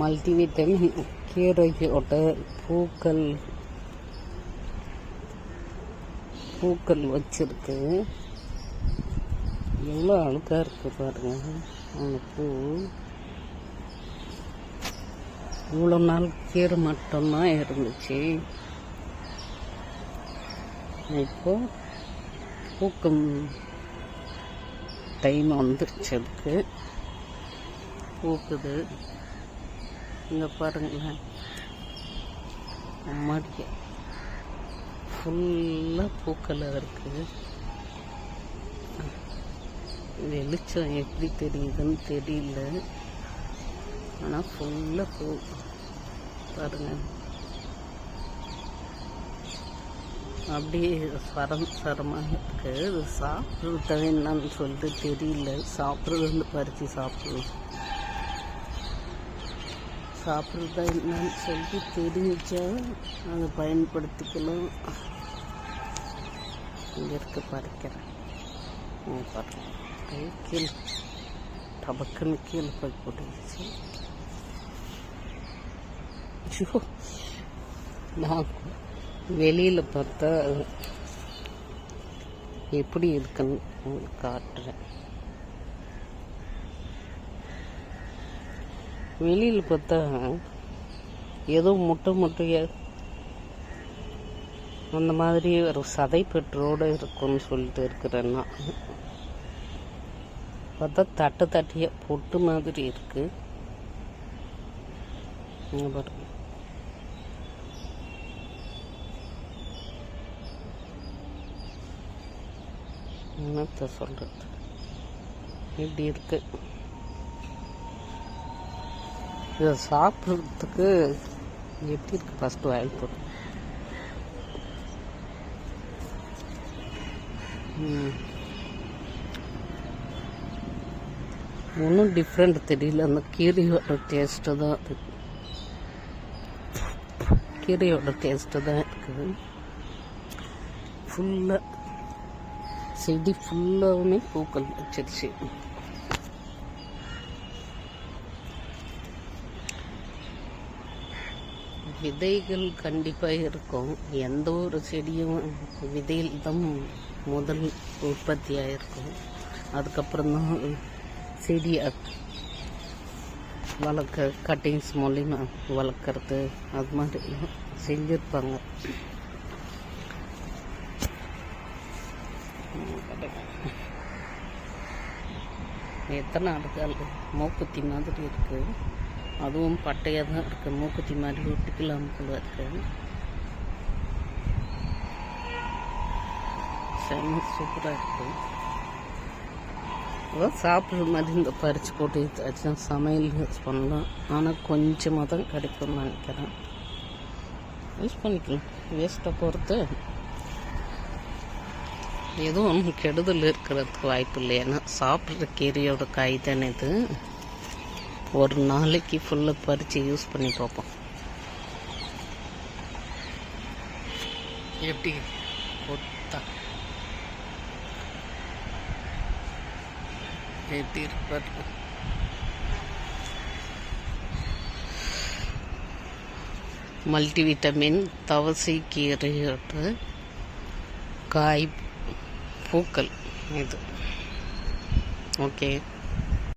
Multivitamin கீரையோட பூக்கள். பூக்கள் வச்சிருக்கு. எவ்வளோ அழுக்காக இருக்கு பாருங்க. அந்த பூ. இவ்வளோ நாள் கீரை மட்டும்தான் இருந்துச்சு. இப்போ பூக்கம் டைம் வந்துருச்சு அதுக்கு பூக்குது. இங்கே பாருங்களேன். அம்மாடிக்க. ஃபுல்லாக பூக்களாக இருக்குது வெளிச்சம் எப்படி தெரியுதுன்னு தெரியல. ஆனால் ஃபுல்லாக பூ. பாருங்கள் அப்படியே சரம் சரமாக இருக்குது சாப்பிட்றது என்னன்னு சொல்லிட்டு தெரியல. சாப்பிட்றது வந்து பறித்து சாப்பிட்றது. சாப்பிட்றதா என்னன்னு சொல்லிட்டு தெரிஞ்சா அதை பயன்படுத்திக்கலாம் இங்கே இருக்க பறிக்கிறேன் இங்க அப்படியே கீழே டபக்குன்னு கீழே போய் போட்டுருச்சு ஐயோ, நான் வெளியில் பார்த்தா எப்படி இருக்குன்னு உங்களுக்கு காட்டுறேன். வெளியில் பார்த்தா ஏதோ முட்டை முட்டையா அந்த மாதிரி ஒரு சதை பெற்றோடு இருக்கும்னு சொல்லிட்டு இருக்கிறேன்னா பார்த்தா தட்டு தட்டியாக பொட்டு மாதிரி இருக்குது என்னத்த சொல்கிறது இப்படி இருக்குது இதை சாப்பிட்றதுக்கு எப்படி இருக்கு? ஃபஸ்ட்டு வாயில் போட்டு ஒன்றும் டிஃப்ரெண்ட் தெரியல. அந்த கீரையோட டேஸ்ட்டு தான் அது. கீரையோட டேஸ்ட்டு தான் இருக்குது. ஃபுல்லாக செடி ஃபுல்லாகவுமே பூக்கள் வச்சிருச்சு. விதைகள் கண்டிப்பாக இருக்கும். எந்த ஒரு செடியும் விதையில் தான் முதல் உற்பத்தியாக இருக்கும் அதுக்கப்புறம் தான் செடியை வளர்க்க கட்டிங்ஸ் மூலிமா வளர்க்குறது அது மாதிரி செஞ்சுருப்பாங்க. எத்தனை அடுக்கால் மூக்குத்தி மாதிரி இருக்குது அதுவும் பட்டையாக தான் இருக்குது மூக்குத்தி மாதிரி ஒட்டிக்கலாம் போல இருக்குது செம்ம சூப்பராக இருக்குது அதான் சாப்பிட்ற மாதிரி இந்த பறித்து போட்டு ஏதாச்சும் சமையல் யூஸ் பண்ணலாம். ஆனால் கொஞ்சமாக தான் கிடைக்கும்னு நினைக்கிறேன். யூஸ் பண்ணிக்கலாம். வேஸ்ட்டை பொறுத்து எதுவும் கெடுதல் இருக்கிறதுக்கு வாய்ப்பு இல்லை. ஏன்னா சாப்பிட்ற கீரையோட காய் தானே இது. ஒரு நாளைக்கு ஃபுல்லாக பறித்து யூஸ் பண்ணி பார்ப்போம். எப்படி? கொத்தா. எப்படி இருப்பார்? மல்டிவிட்டமின் தவசை கீரையோட காய் பூக்கள் இது. ஓகே